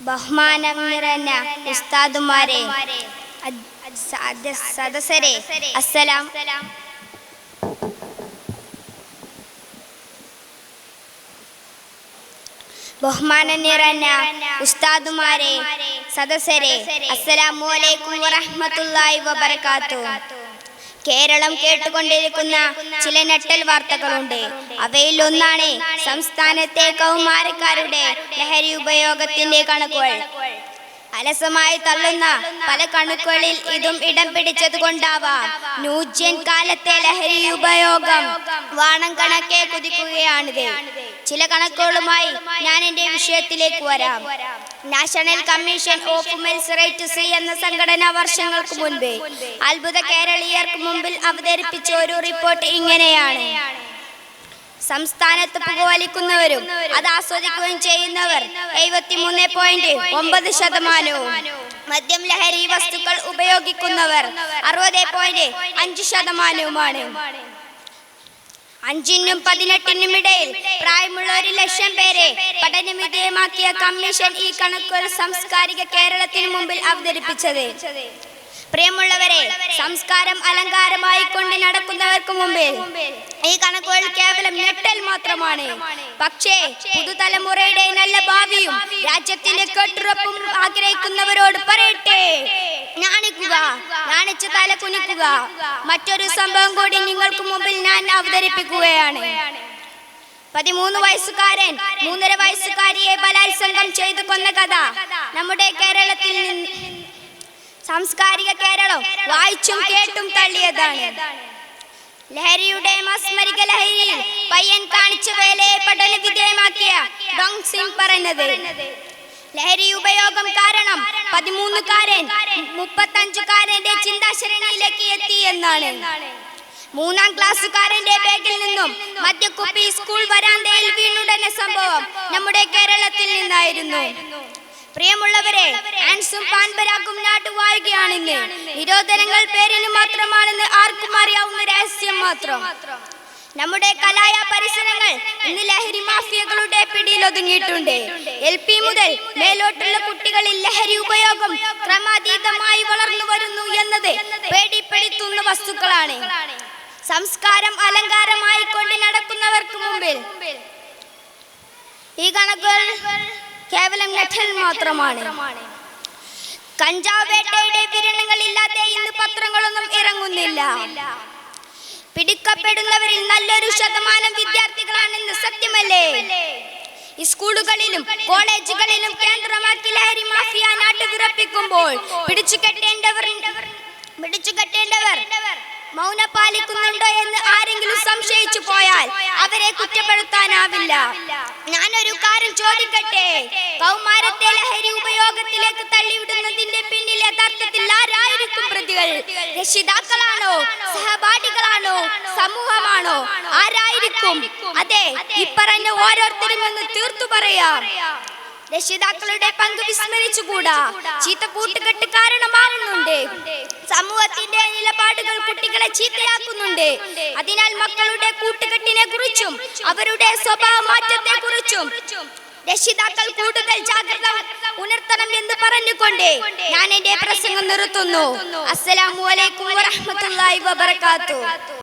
ബഹുമാനം നിറഞ്ഞ ഉസ്താദുമാരെ സദസരെ അസ്സലാം. ബഹുമാനം നിറഞ്ഞ ഉസ്താദുമാരെ സദസരെ അസ്സലാമു അലൈക്കും വറഹ്മത്തുള്ളാഹി വബറകാത്തു കേരളം കേട്ടുകൊണ്ടിരിക്കുന്ന ചില നെട്ടൽ വാർത്തകളുണ്ട്. അവയിൽ ഒന്നാണ് സംസ്ഥാനത്തെ കൗമാരക്കാരുടെ ലഹരി ഉപയോഗത്തിന്റെ കണക്കുകൾ. അലസമായി തള്ളുന്ന പല കണക്കുകളിൽ ഇതും ഇടം പിടിച്ചത് കൊണ്ടാവാം ന്യൂജൻ കാലത്തെ ലഹരി ഉപയോഗം. വാണം കണക്കെ കുതിക്കുകയാണിത്. ചില കണക്കുകളുമായി ഞാൻ എന്റെ വിഷയത്തിലേക്ക് വരാം. National commission of males rights എന്ന സംഘടന വർഷങ്ങൾക്ക് മുൻപേ അത്ഭുത കേരളീയർക്ക് മുമ്പിൽ അവതരിപ്പിച്ച ഒരു റിപ്പോർട്ട് ഇങ്ങനെയാണ്. സംസ്ഥാനത്ത് പുകവലിക്കുന്നവരും അത് ആസ്വദിക്കുകയും ചെയ്യുന്നവർ എഴുപത്തിമൂന്ന് പോയിന്റ് ഒമ്പത് ശതമാനവും മദ്യം ലഹരി വസ്തുക്കൾ ഉപയോഗിക്കുന്നവർ അറുപത് പോയിന്റ് അഞ്ച് ശതമാനവുമാണ്. അഞ്ചിനും പതിനെട്ടിനും ഇടയിൽ പ്രായമുള്ള ഒരു ലക്ഷം പേരെ പഠന വിധേയമാക്കിയ കമ്മീഷൻ ഈ കണക്കൊരു സാംസ്കാരിക കേരളത്തിന് മുമ്പിൽ അവതരിപ്പിച്ചത്. പ്രിയമുള്ളവരെ സംസ്കാരം അലങ്കാരമായി കൊണ്ട് നടക്കുന്നവർക്ക് മുമ്പിൽ ഈ കണക്കുകൾ കേവലം ഞെട്ടൽ മാത്രമാണ്. പക്ഷേ പുതുതലമുറയുടെ നല്ല ഭാവിയും രാജ്യത്തിന്റെ കെട്ടുറപ്പും ആഗ്രഹിക്കുന്നവരോട് പറയട്ടെ. ഞാനിക്കുക നാണിച്ച് തല കുനിക്കുക. മറ്റൊരു സംഭവം കൂടി നിങ്ങൾക്ക് മുമ്പിൽ ഞാൻ അവതരിപ്പിക്കുകയാണ്. പതിമൂന്ന് വയസ്സുകാരൻ മൂന്നര വയസ്സുകാരിയെ ബലാത്സംഗം ചെയ്തു കൊന്ന കഥ. നമ്മുടെ കേരളത്തിൽ സാംസ്കാരിക കേരളം വായിച്ചും കേട്ടും തള്ളിയതാണ്. ലഹരിയുടെ മസ്മരിക ലഹരിയിൽ പയ്യൻ കാണിച്ച വേലയെ പഠന വിധേയമാക്കിയ സിംഗ് ലഹരി ഉപയോഗം കാരണം പതിമൂന്നുകാരൻ മുപ്പത്തഞ്ചുകാരന്റെ ചിന്താശരണിയിലേക്ക് എത്തി എന്നാണ്. മൂന്നാം ക്ലാസ്സുകാരന്റെ ബാഗിൽ നിന്നും മദ്യക്കുപ്പി സ്കൂൾ വരാന്തയിൽ വീണുടന സംഭവം നമ്മുടെ കേരളത്തിൽ നിന്നായിരുന്നു. പ്രിയമുള്ളവരെ ആൻസും പാൻപരാക്കും നാട്ടുവാഴുകയാണെന്ന് നിരോധനങ്ങൾ പേരിന് മാത്രമാണെന്ന് ആർക്കും അറിയാവുന്ന രഹസ്യം. മാത്രം. നമ്മുടെ കലായ പരിസരങ്ങൾ ഇന്ന് ലഹരി മാഫിയകളുടെ പിടിയിൽ ഒതുങ്ങിയിട്ടുണ്ട്. എൽ പി മുതൽ മേലോട്ടുള്ള കുട്ടികളിൽ ലഹരി ഉപയോഗം ക്രമാതീതമായി വളർന്നു വരുന്നു എന്നത് പേടിപ്പെടുത്തുന്ന വസ്തുക്കളാണ്. സംസ്കാരം അലങ്കാരമായി കൊണ്ട് നടക്കുന്നവർക്ക് മുമ്പിൽ ഈ കണക്കുകൾ കേവലം മാത്രമാണ്. കഞ്ചാവ് വേട്ടയുടെ വിരണങ്ങളില്ലാതെ ഇന്ന് പത്രങ്ങളൊന്നും ഇറങ്ങുന്നില്ല. പിടിക്കപ്പെടുന്നവരിൽ നല്ലൊരു ശതമാനം വിദ്യാർത്ഥികളാണെന്ന് സത്യമല്ലേ? സ്കൂളുകളിലും കോളേജുകളിലും കേന്ദ്രമാക്കി ലഹരി മാഫിയ നാട്ടുവിറപ്പിക്കുമ്പോൾ പിടിച്ചു കെട്ടേണ്ടവർ പിടിച്ചു കെട്ടേണ്ടവർ മൗന പാലിക്കുന്നുണ്ടോ എന്ന് ആരെങ്കിലും സംശയിച്ചു പോയാൽ അവരെ കുറ്റപ്പെടുത്താനാവില്ല. ഞാനൊരു കാര്യം ചോദിക്കട്ടെ? കൗമാരത്തെ ലഹരി ഉപയോഗത്തിലേക്ക് രക്ഷിതാക്കളാണോ സഹപാഠികളാണോ സമൂഹമാണോ ആരായിരിക്കും? അതെ ഇപ്പറഞ്ഞ ഓരോരുത്തരും എന്ന് തീർത്തു പറയാം. രക്ഷിതാക്കളുടെ പങ്ക് വിസ്മരിച്ചുകൂടാ? ചീത്ത കൂട്ടുകെട്ട് കാരണമാകുന്നുണ്ട്. സമൂഹത്തിന്റെ നിലപാടുകൾ കുട്ടികളെ ചീത്തയാക്കുന്നുണ്ട്. അതിനാൽ മക്കളുടെ കൂട്ടുകെട്ടിനെ കുറിച്ചും അവരുടെ സ്വഭാവ മാറ്റത്തെ കുറിച്ചും രക്ഷിതാക്കൾ കൂടുതൽ ജാഗ്രത ഉണർത്തണം എന്ന് പറഞ്ഞുകൊണ്ട് ഞാൻ എന്റെ പ്രസംഗം നിർത്തുന്നു. അസ്സലാമു അലൈക്കും വറഹ്മത്തുള്ളാഹി വബറകാതുഹു.